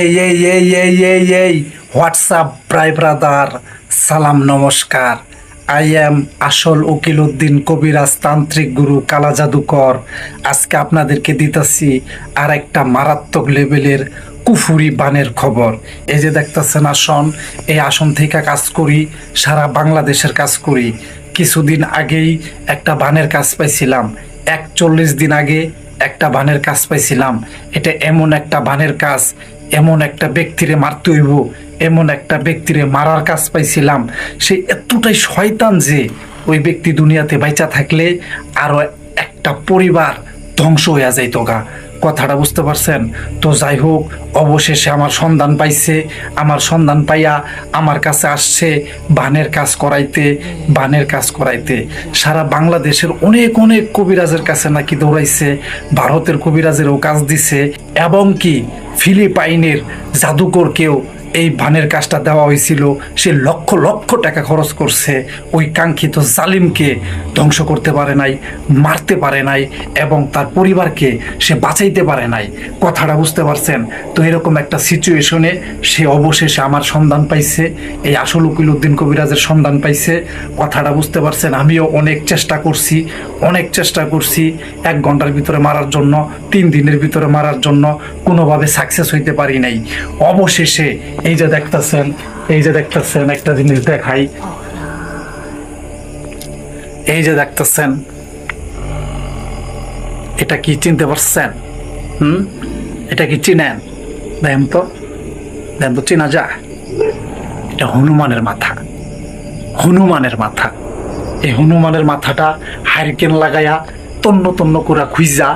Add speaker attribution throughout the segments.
Speaker 1: এই এই এই এই এই এই। হোয়াটসঅ্যাপ প্রাই ব্রাদার, সালাম, নমস্কার। আই এম আসল উকিল উদ্দিন কবিরাজ তান্ত্রিক গুরু কালা জাদুকর আজকে আপনাদেরকে দিতেছি আর একটা মারাত্মক লেভেলের কুফুরি বানের খবর। এই যে দেখতেছেন আসন, এই আসন থেকে কাজ করি, সারা বাংলাদেশের কাজ করি। কিছুদিন আগেই একটা বানের কাজ পাইছিলাম। একচল্লিশ দিন আগে একটা বানের কাজ পাইছিলাম। এটা এমন একটা বানের কাজ এমন একটা ব্যক্তিরে মারতে হইব, এমন একটা ব্যক্তিরে মারার কাজ পাইছিলাম। সে এতটাই শয়তান যে ওই ব্যক্তি দুনিয়াতে বাইচা থাকলে আরও একটা পরিবার ধ্বংস হইয়া যাইত গা কথাটা বুঝতে পারছেন? তো যাই হোক, অবশেষে আমার সন্ধান পাইছে। আমার সন্ধান পাইয়া আমার কাছে আসছে বানের কাজ করাইতে, বানের কাজ করাইতে। সারা বাংলাদেশের অনেক অনেক কবিরাজের কাছে নাকি দৌড়াইছে, ভারতের কবিরাজেরও কাজ দিছে, এবং কি ফিলিপাইনের জাদুকরকেও এই বানের কাজটা দেওয়া হয়েছিল। সে লক্ষ লক্ষ টাকা খরচ করছে। ওই কাঙ্ক্ষিত জালিমকে ধ্বংস করতে পারে নাই, মারতে পারে নাই এবং তার পরিবারকে সে বাঁচাইতে পারে নাই। কথাটা বুঝতে পারছেন? তো এরকম একটা সিচুয়েশনে সে অবশেষে আমার সন্ধান পাইছে। এই আসল উকিল উদ্দিন কবিরাজের সন্ধান পাইছে। কথাটা বুঝতে পারছেন? আমিও অনেক চেষ্টা করছি, অনেক চেষ্টা করছি এক ঘণ্টার ভিতরে মারার জন্য, তিন দিনের ভিতরে মারার জন্য। কোনোভাবে সাকসেস হইতে পারি নাই। অবশেষে এই যে দেখতেছেন, এই যে দেখতেছেন, একটা জিনিস দেখাই। এই যে দেখতেছেন, এটা কি চিনতে পারছেন? হুম? এটা কি চিনেন? দেখেন তো দেখেন তো চেনা যায় এটা হনুমানের মাথা। হনুমানের মাথা। এই হনুমানের মাথাটা হারিকেন লাগাইয়া তন্ন তন্ন করে খুঁজা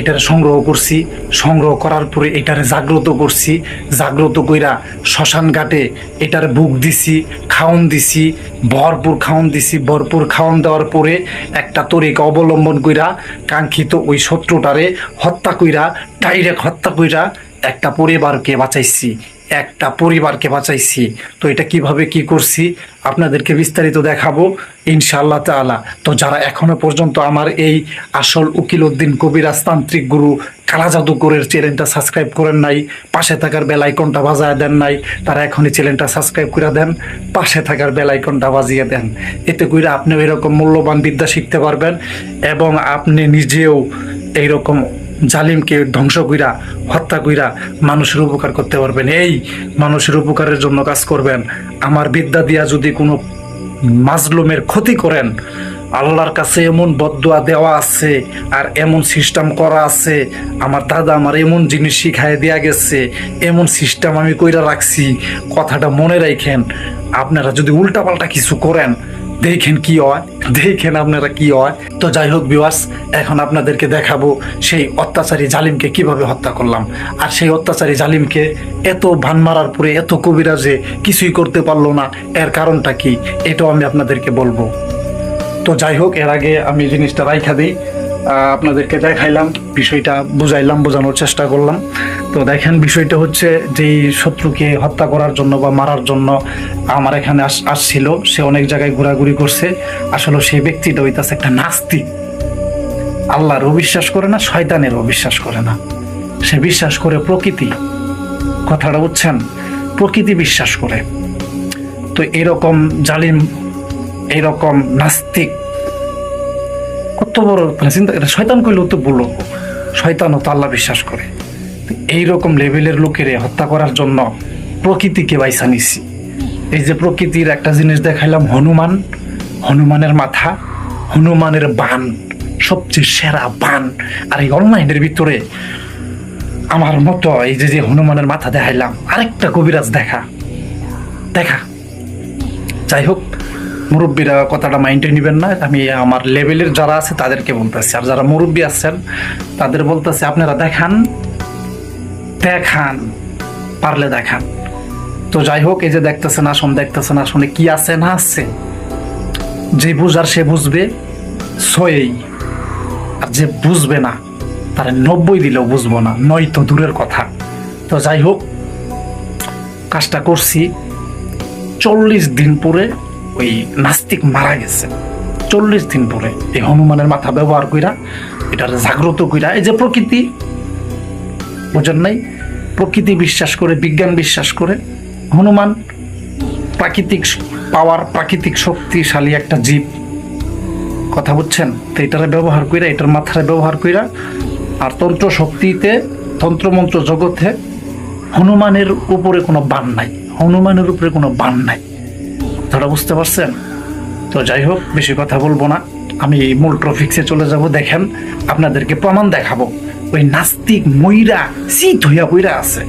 Speaker 1: এটার সংগ্রহ করছি, সংগ্রহ করার পরে এটার জাগ্রত করছি, জাগ্রত কইরা শ্মশান ঘাটে এটার বুক দিছি, খাওন দিছি, ভরপুর খাওন দিছি, ভরপুর খাওন দেওয়ার পরে একটা তরিকা অবলম্বন কইরা কাঙ্ক্ষিত ওই শত্রুটারে হত্যা কইরা ডাইরেক্ট হত্যা কইরা একটা পরিবারকে বাঁচাইছি। একটা পরিবারকে বাঁচাইছি। তো এটা কীভাবে কি করছি? আপনাদেরকে বিস্তারিত দেখাবো ইনশাআল্লাহ তাআলা। তো যারা এখনও পর্যন্ত আমার এই আসল উকিল উদ্দিন কবিরাজ তান্ত্রিক গুরু কালা জাদুকরের চ্যানেলটা সাবস্ক্রাইব করেন নাই, পাশে থাকার বেল আইকনটা বাজায় দেন নাই, তারা এখনই চ্যানেলটা সাবস্ক্রাইব করে দেন, পাশে থাকার বেল আইকনটা বাজিয়ে দেন। এতে করে আপনি এরকম মূল্যবান বিদ্যা শিখতে পারবেন এবং আপনি নিজেও এইরকম জালিমকে ধ্বংস কইরা, হত্যা কইরা মানুষের উপকার করতে পারবেন। এই মানুষের উপকারের জন্য কাজ করবেন। আমার বিদ্যা দিয়া যদি কোনো মাজলুমের ক্ষতি করেন, আল্লাহর কাছে এমন বদুয়া দেওয়া আছে আর এমন সিস্টেম করা আছে, আমার দাদা আমার এমন জিনিস শিখাই দেওয়া গেছে, এমন সিস্টেম আমি কইরা রাখছি, কথাটা মনে রাখেন আপনারা যদি উল্টাপাল্টা কিছু করেন দেখেন কি হয়, দেখেন আপনারা কি হয়। তো যাই হোক বিওয়াস এখন আপনাদেরকে দেখাবো সেই অত্যাচারী জালিমকে কীভাবে হত্যা করলাম। আর সেই অত্যাচারী জালিমকে এত ভান মারার পরে, এত কবিরাজে কিছুই করতে পারল না, এর কারণটা কি? এটাও আমি আপনাদেরকে বলব। তো যাই হোক, এর আগে আমি জিনিসটা রাইখা দিই। আপনাদেরকে দেখাইলাম, বিষয়টা বুঝাইলাম, বোঝানোর চেষ্টা করলাম। তো দেখেন বিষয়টা হচ্ছে যেই শত্রুকে হত্যা করার জন্য বা মারার জন্য আমার এখানে আস- আসছিল। সে অনেক জায়গায় ঘোরাঘুরি করছে। আসলে সেই ব্যক্তিটা হইতাছে একটা নাস্তিক। আল্লাহরও বিশ্বাস করে না শয়তানেরও বিশ্বাস করে না। সে বিশ্বাস করে প্রকৃতি। কথাটা বুঝছেন? প্রকৃতি বিশ্বাস করে। তো এরকম জালিম, এরকম নাস্তিক, কত বড় মানে চিন্তা শয়তান করলেও তো বলল শয়তানও তো আল্লাহ বিশ্বাস করে। তো এইরকম লেভেলের লোকেরে হত্যা করার জন্য প্রকৃতিকে বাইসা নিছি। এই যে প্রকৃতির একটা জিনিস দেখাইলাম, হনুমান। হনুমানের মাথা, হনুমানের বান, সবচেয়ে সেরা বান। আর এই অনলাইনের ভিতরে আমার মতো এই যে যে হনুমানের মাথা দেখাইলাম, আরেকটা কবিরাজ দেখা। দেখা। যাই হোক মুরব্বীরা কথাটা মাইন্ডে নেবেন না, আমি আমার লেভেলের যারা আছে তাদেরকে বলতেছি। আর যারা মুরব্বী আছেন, তাদের বলতেছি, আপনারা দেখান দেখান, পারলে দেখান। তো যাই হোক, এই যে দেখতেছেন আসন দেখতেছেন আসনে কি আছে, না আছে, যে বুঝার সে বুঝবে ছয়েই আর যে বুঝবে না, তার নব্বই দিলেও বুঝব না, নয় তো দূরের কথা। তো যাই হোক, কাজটা করছি। চল্লিশ দিন পরে ওই নাস্তিক মারা গেছে। চল্লিশ দিন পরে এই হনুমানের মাথা ব্যবহার কইরা, এটার জাগ্রত কইরা, এই যে প্রকৃতি বোঝেন নাই। প্রকৃতি বিশ্বাস করে, বিজ্ঞান বিশ্বাস করে। হনুমান, প্রাকৃতিক পাওয়ার, প্রাকৃতিক শক্তিশালী একটা জীব। কথা বুঝছেন? তো এটারে ব্যবহার কইরা, এটার মাথায় ব্যবহার কইরা, আর তন্ত্র শক্তিতে, তন্ত্রমন্ত্র জগতে হনুমানের উপরে কোনো বান নাই। হনুমানের উপরে কোনো বান নাই। ধরা বুঝতে পারছেন? তো যাই হোক, বেশি কথা বলব না। আমি মূল ট্রফিক্সে চলে যাব, দেখেন, আপনাদেরকে প্রমাণ দেখাবো। ওই নাস্তিক ময়রা চিত হইয়া বইরা আছে।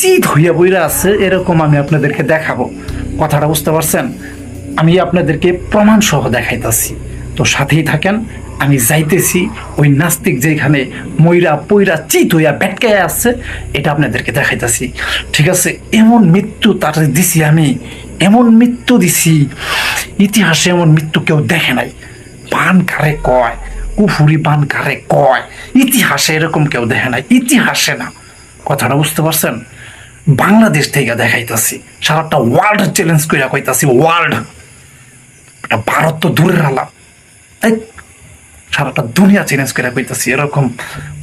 Speaker 1: চিত হইয়া বইরা আছে, এরকম আমি আপনাদেরকে দেখাবো। কথাটা বুঝতে পারছেন? আমি আপনাদেরকে প্রমাণ সহ দেখাইতাছি। তো সাথেই থাকেন, আমি যাইতেছি, ওই নাস্তিক যেখানে ময়রা পইরা চিত হইয়া ব্যাটকায় আসছে এটা আপনাদেরকে দেখাইতেছি। ঠিক আছে, এমন মৃত্যু তার দিছি আমি, এমন মৃত্যু দিছি, ইতিহাসে এমন মৃত্যু কেউ দেখে নাই। পান কারে কয়, কুফুরি পান কারে কয়। ইতিহাসে এরকম কেউ দেখে নাই, ইতিহাসে না। কথাটা বুঝতে পারছেন? বাংলাদেশ থেকে দেখাইতাছি, সারাটা ওয়ার্ল্ড চ্যালেঞ্জ করে কইতাছি ওয়ার্ল্ড ভারত তো দূরের আলাপ। এই সারাটা দুনিয়া চ্যালেঞ্জ করে কইতাছি, এরকম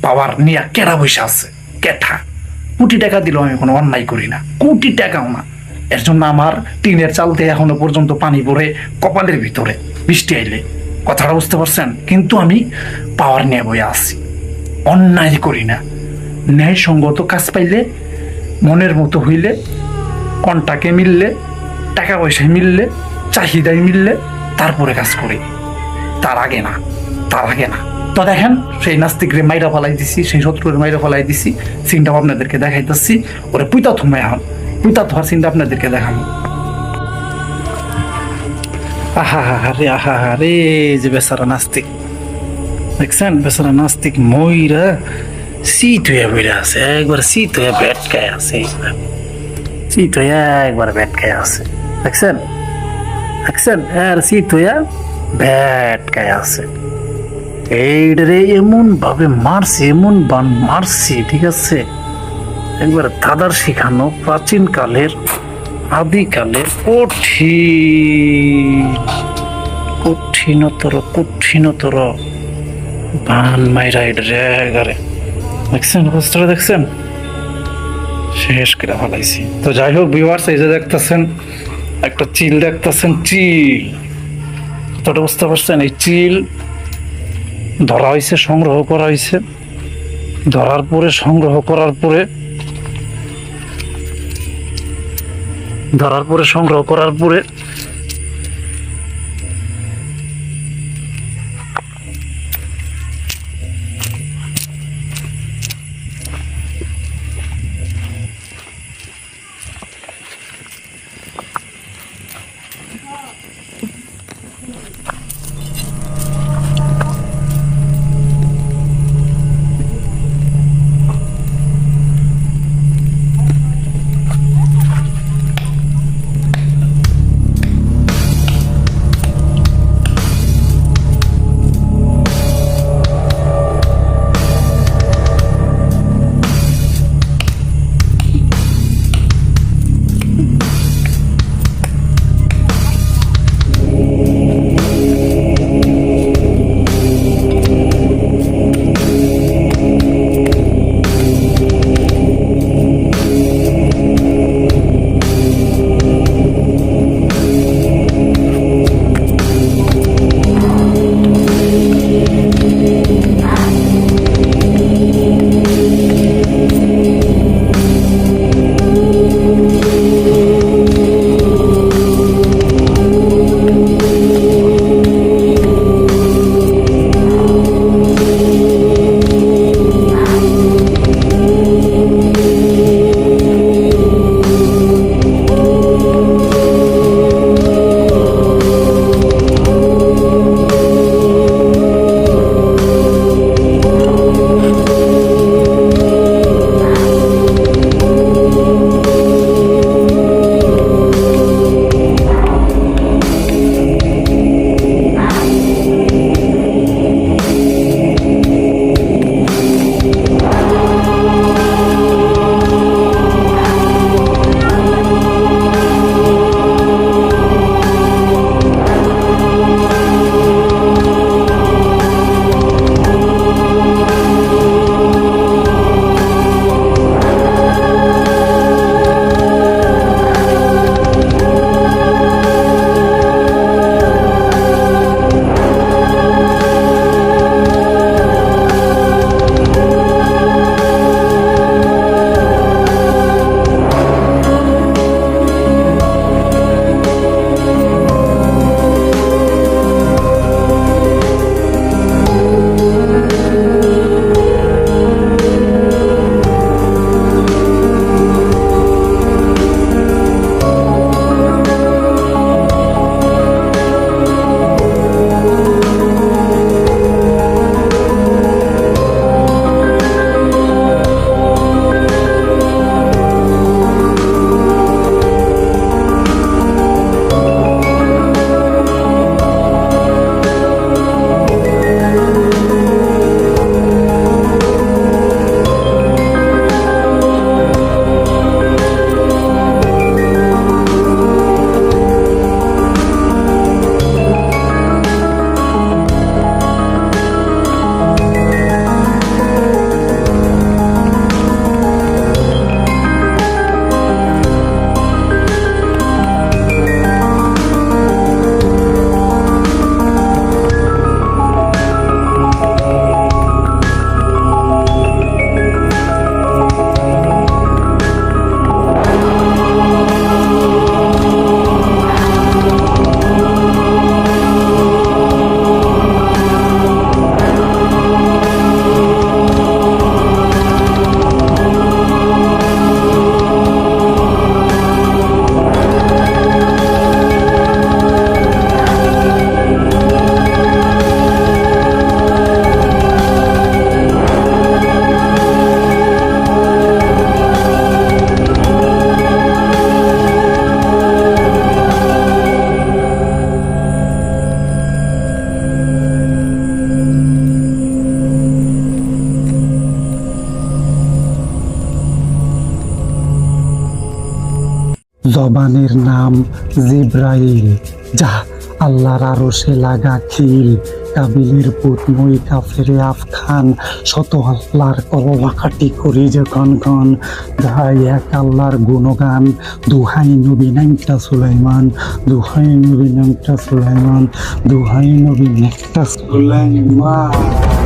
Speaker 1: পাওয়ার নিয়ে কেডা বসে আছে? কেঠা? কোটি টাকা দিলেও আমি কোনো অন্যায় করি না, কোটি টাকাও না। এর জন্য আমার টিনের চালতে এখনও পর্যন্ত পানি পড়ে কপালের ভিতরে, বৃষ্টি আইলে। কথাটা বুঝতে পারছেন? কিন্তু আমি পাওয়ার নিয়ে বয়ে আসি অন্যায় করি না। ন্যায়সঙ্গত কাজ পাইলে, মনের মতো হইলে কন্টাকে মিললে, টাকা পয়সায় মিললে, চাহিদায় মিললে, তারপরে কাজ করি। তার আগে না, তার আগে না। তো দেখেন, সেই নাস্তিকরে মাইরা ফলাই দিছি, সেই শত্রুরে মাইরা ফলাই দিছি সিনটাও আপনাদেরকে দেখাইতেছি। ওরে পুইতা থুমে এখন পুইতা থোয়ার সিনটা আপনাদেরকে দেখাবো আহা হা রে আহা হা রে যে বেচারা নাস্তিক। দেখছেন? বেচারা নাস্তিক ময়রা শীত হয়ে বইরা আছে, একবার শীত হয়ে বেটকায় আছে শীত হয়ে একবার বেটকায় আছে। দেখছেন? দেখছেন? আর শীত হয়ে বেটকায় আছে। এইটারে এমন ভাবে মারছে এমন বান মারছি, ঠিক আছে? একবার দাদার শিখানো প্রাচীন কালের আদিকালের কঠিন, কঠিনতর কঠিনতর বান মাইরা এটারে এগারে দেখছেন অবস্থাটা দেখছেন? শেষ করে ফেলাইছি। তো যাই হোক ভিউয়ার্স এই যে দেখতেছেন, একটা চিল দেখতেছেন, চিল। তোটা বুঝতে পারছেন? এই চিল ধরা হয়েছে সংগ্রহ করা হয়েছে ধরার পরে, সংগ্রহ করার পরে ধরার পরে সংগ্রহ করার পরে
Speaker 2: জবানের নাম জিব্রাইল যা আল্লাহর আরও সে লাগা খিল। কাবিলের পুত মই কাফেরে আফখান, শত আল্লাহর কলমাকাটি করি যখন গন গাই এক আল্লাহর গুণগান, দুহাই নবী নামটা সুলাইমান, দুহাই নবী নামটা সুলাইমান, দুহাই নবী নামটা সুলাইমান।